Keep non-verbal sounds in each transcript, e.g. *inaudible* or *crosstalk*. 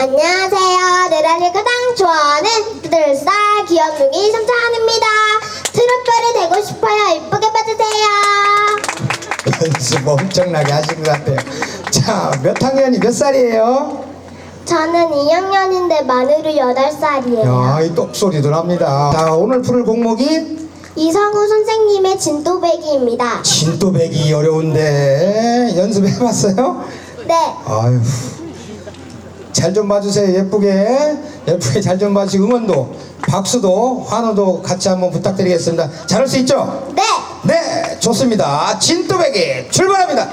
안녕하세요. 내라리 가장 좋아하는 들사 귀염둥이 삼촌입니다. 트롯별이 되고 싶어요. 이쁘게 봐주세요. *laughs* 연습 엄청나게 하신 것 같아요. 자, 몇 학년이 몇 살이에요? 저는 2학년인데 만으로 8살이에요. 야, 이 똑소리도 납니다. 자, 오늘 풀을 공목이 이성우 선생님의 진또배기입니다. 진또배기 어려운데 연습해봤어요? 네. 아유. 잘 좀 봐주세요. 예쁘게. 예쁘게 잘 좀 봐주시고 응원도, 박수도, 환호도 같이 한번 부탁드리겠습니다. 잘할 수 있죠? 네. 네, 좋습니다. 진또배기 출발합니다.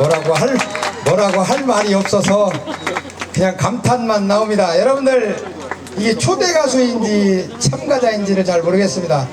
뭐라고 할 뭐라고 할 말이 없어서 그냥 감탄만 나옵니다. 여러분들 이게 초대 가수인지 참가자인지를 잘 모르겠습니다.